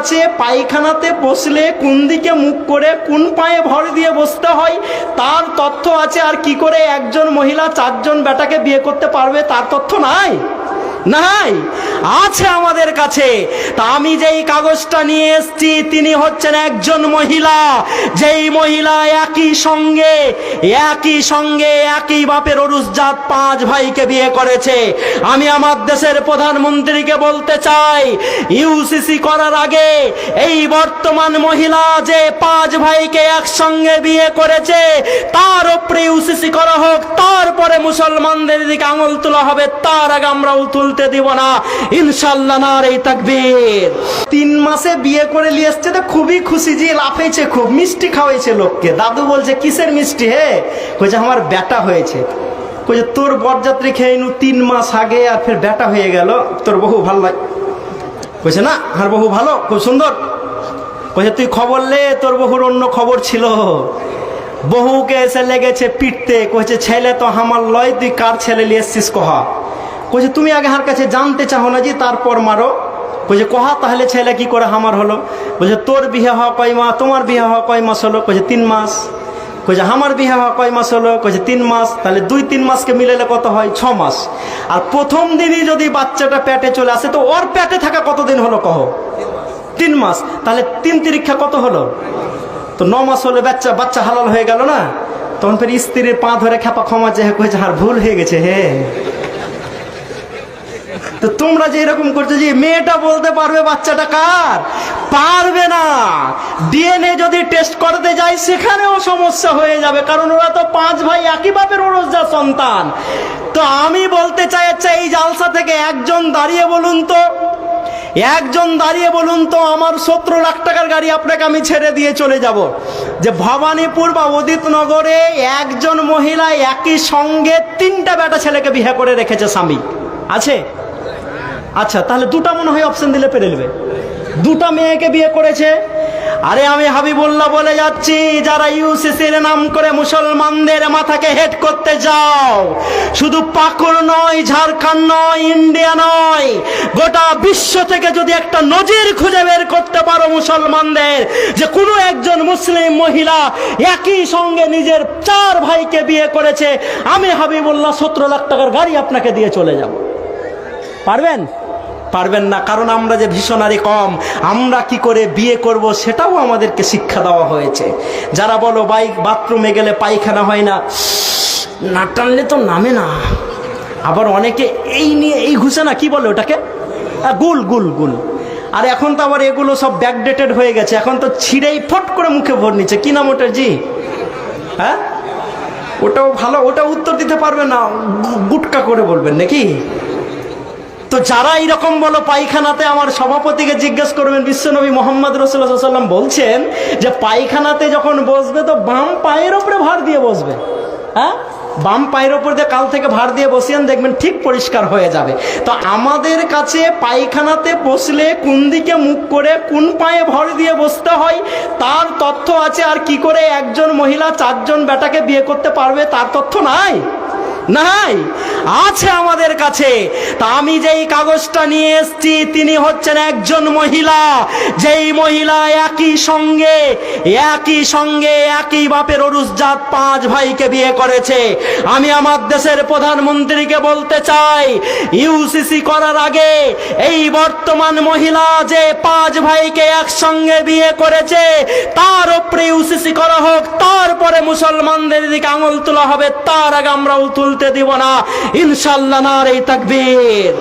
কাছে পায়খানাতে বসলে কোন দিকে মুখ করে, কোন পায়ে ভর দিয়ে বসতে হয়, তার তথ্য আছে। আর কি করে একজন মহিলা চারজন বেটাকে বিয়ে করতে পারবে, তার তথ্য নাই? নাই, আছে আমাদের কাছে। তা আমি যেই কাগজটা নিয়ে এসেছি, তিনি হচ্ছেন একজন মহিলা। যেই মহিলা একই সঙ্গে একই সঙ্গে একই বাপের অরুষজাত পাঁচ ভাইকে বিয়ে করেছে। আমি আমার দেশের প্রধানমন্ত্রীকে বলতে চাই ইউসিসি করার আগে এই বর্তমান মহিলা যে পাঁচ ভাইকে একসঙ্গে বিয়ে করেছে, তার উপরে ইউসিসি করা হোক, তারপরে মুসলমানদের দিকে আঙুল তোলা হবে, তার আগে আমরা তুলতে দিব না। ইনশাল্লাহ না রে তাকবীর। তিন মাসে বিয়ে করে নিয়ে এসছে তো খুবই খুশি যে লাফেছে খুব, মিষ্টি খাওয়াইছে লোককে। দাদু বলছে, কিসের মিষ্টি হে? কইছে, আমার বেটা হয়েছে। কইছে, তোর বরযাত্রী খেয়ে নু তিন মাস আগে আর ফের বেটা হয়ে গেল। তোর বহু ভালো লাগে কইছে, না আর বহু ভালো, খুব সুন্দর। কইছে, তুই খবর লে, তোর বহুর অন্য খবর ছিল। বহুকে এসে লেগেছে পিটতে। কইছে, ছেলে তো আমার লয়, তুই কার ছেলে নিয়ে এসছিস কহা? কইছে, তুমি আগে হার কাছে জানতে চাও না যে তারপর মারো। কইছে, কহা তাহলে ছেলে কি করে হামার হলো? বলছে তোর বিয়ে হওয়া কয় মাস তোমার বিয়ে হওয়া কয় মাস হলো? কইছে, তিন মাস। কইছে আমার বিয়ে হওয়া কয় মাস হলো? কইছে, তিন মাস। তাহলে দুই তিন মাসকে মিলালে কত হয়? ছ মাস। আর প্রথম দিনই যদি বাচ্চাটা পেটে চলে আসে, তো ওর পেটে থাকা কতদিন হলো কহ? তিন মাস। তাহলে তিন তিরিক্ষা কত হলো? তো ন মাস হলে বাচ্চা বাচ্চা হালাল হয়ে গেল না? তখন ফের স্ত্রীর পা ধরে খেপা ক্ষমা চেয়ে কয়েছে আর ভুল হয়ে গেছে হে। তো তোমরা যে এরকম করছ যে মেয়েটা বলতে পারবে বাচ্চাটা কার? পারবে না। ডিএনএ যদি টেস্ট করতে যাই সেখানেও সমস্যা হয়ে যাবে, কারণ ওরা তো পাঁচ ভাই একই বাপের ওরসজা সন্তান। তো আমি বলতে চাই আচ্ছা এই জালসা থেকে একজন দাঁড়িয়ে বলুন তো। একজন দাঁড়িয়ে বলুন তো, আমার সতেরো লাখ টাকার গাড়ি আপনাকে আমি ছেড়ে দিয়ে চলে যাব। যে ভবানীপুর বা উদিতনগরে একজন মহিলা একই সঙ্গে তিনটা বেটা ছেলেকে বিয়ে করে রেখেছে স্বামী। আছে? আচ্ছা তাহলে দুটা মনে হয় অপশন দিলে পেরে নেবে। দুটা মেয়েকে বিয়ে করেছে। আরে আমি হাবিবুল্লাহ বলে যাচ্ছি, যারা ইউসিসির নাম করে মুসলমানদের মাথাকে হেড করতে যাও। শুধু পাকুর নয়, ঝাড়খণ্ড নয়, ইন্ডিয়া নয়, গোটা বিশ্ব থেকে যদি একটা নজির খুঁজে বের করতে পারো মুসলমানদের, যে কোনো একজন মুসলিম মহিলা একই সঙ্গে নিজের চার ভাইকে বিয়ে করেছে, আমি হাবিবুল্লাহ সতেরো লাখ টাকার গাড়ি আপনাকে দিয়ে চলে যাব। পারবেন? পারবেন না, কারণ আমরা যে ভীষণারি কম, আমরা কি করে বিয়ে করব সেটাও আমাদেরকে শিক্ষা দেওয়া হয়েছে। যারা বলো বাইক বাথরুমে গেলে পায়খানা হয় না? না টানলে তো নামে না। আবার অনেকে এই নিয়ে, এই ঘুষে না কি বলে ওটাকে? গুল গুল গুল। আর এখন তো আবার এগুলো সব ব্যাকডেটেড হয়ে গেছে। এখন তো ছিঁড়েই ফট করে মুখে ভর নিচ্ছে। কি নাম ওটার জি? হ্যাঁ? ওটাও ভালো, ওটা উত্তর দিতে পারবে না গুটকা করে বলবেন নাকি? তো যারা এইরকম বলো পায়খানাতে আমার সভাপতিকে জিজ্ঞেস করবেন, বিশ্বনবী মোহাম্মদ রসুল্লাহ সাল্লাম বলছেন যে পায়খানাতে যখন বসবে তো বাম পায়ের ওপরে ভার দিয়ে বসবে। হ্যাঁ? বাম পায়ের ওপর দিয়ে কাল থেকে ভার দিয়ে বসিয়েন দেখবেন ঠিক পরিষ্কার হয়ে যাবে। তো আমাদের কাছে পায়খানাতে বসলে কোন দিকে মুখ করে কোন পায়ে ভর দিয়ে বসতে হয়, তার তথ্য আছে, আর কি করে একজন মহিলা চারজন বেটাকে বিয়ে করতে পারবে তার তথ্য নাই? নাই, আছে আমাদের কাছে। তা আমি যেই কাগজটা নিয়ে এসেছি, তিনি হচ্ছেন একজন মহিলা। যেই মহিলা একই সঙ্গে একই সঙ্গে একই বাপের অরুষজাত পাঁচ ভাইকে বিয়ে করেছে। আমি আমার দেশের প্রধানমন্ত্রীকে বলতে চাই ইউসিসি করার আগে এই বর্তমান মহিলা যে পাঁচ ভাইকে একসঙ্গে বিয়ে করেছে, তার উপরে ইউসিসি করা হোক মুসলমানদের দিকে আঙুল তোলা হবে, তার আগে আমরাও তুলতে দিব না। ইনশাল্লাহ না এই তাকবীর।